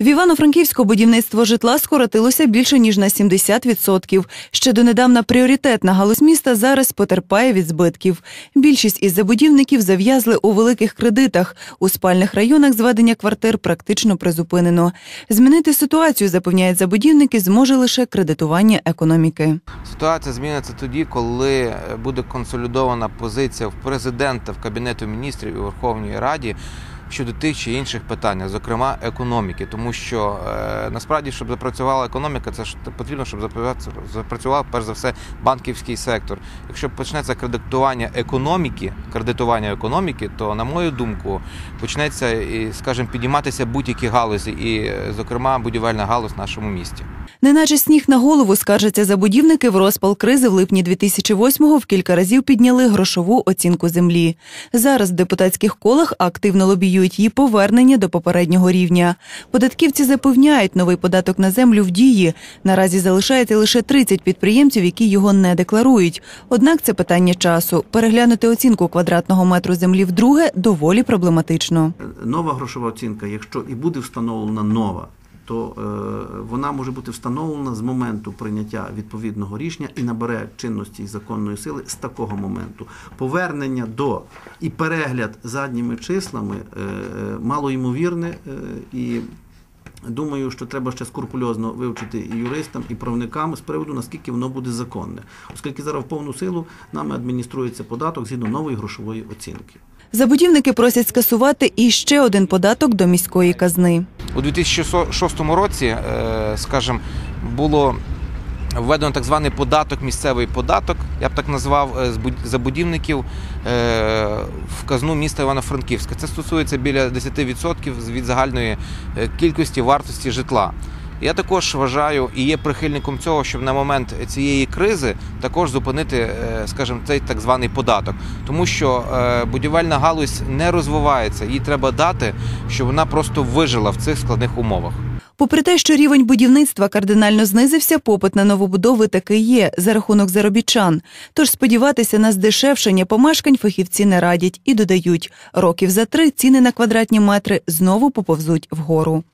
В Івано-Франківську будівництво житла скоротилося більше ніж на 70%. Ще донедавна пріоритетна галузь міста зараз потерпає від збитків. Більшість із забудівників зав'язли у великих кредитах. У спальних районах зведення квартир практично призупинено. Змінити ситуацію, запевняють забудівники, зможе лише кредитування економіки. Ситуація зміниться тоді, коли е, буде консолідована позиція в президента, в кабінету міністрів і Верховній Раді щодо тих чи інших питань, зокрема економіки, тому що е, насправді, щоб запрацювала економіка, це ж потрібно, щоб запрацював перш за все банківський сектор. Якщо почнеться кредитування економіки, кредитування економіки, то на мою думку почнеться і, скажімо, підійматися будь-які галузі, і, зокрема, будівельна галузь в нашому місті. Неначе сніг на голову скаржаться забудівники в розпал кризи в липні 2008-го в кілька разів підняли грошову оцінку землі. Зараз в депутатських колах активно лобіюють її повернення до попереднього рівня. Податківці запевняють, новий податок на землю в дії. Наразі залишається лише 30 підприємців, які його не декларують. Однак це питання часу. Переглянути оцінку квадратного метру землі вдруге доволі проблематично. нова грошова оцінка, якщо і буде встановлена нова, то е, вона може бути встановлена з моменту прийняття відповідного рішення і набере чинності і законної сили з такого моменту. Повернення до і перегляд задніми числами е, е, малоймовірне і. Думаю, що треба ще скрупульозно вивчити і юристам, і правникам з приводу, наскільки воно буде законне, оскільки зараз в повну силу нами адмініструється податок згідно нової грошової оцінки. Забудівники просять скасувати і ще один податок до міської казни. У 2006 році, е, скажімо, було введено так званий податок, місцевий податок, я б так назвав, е, з буд- забудівників е, в казну міста Івано-Франківська. Це стосується біля 10% від загальної кількості вартості житла. Я також вважаю і є прихильником цього, щоб на момент цієї кризи також зупинити, е, скажімо, цей так званий податок, тому що е, будівельна галузь не розвивається, їй треба дати, щоб вона просто вижила в цих складних умовах. Попри те, що рівень будівництва кардинально знизився, попит на новобудови таки є за рахунок заробітчан. Тож сподіватися на здешевшення помешкань фахівці не радять і додають, років за три ціни на квадратні метри знову поповзуть вгору.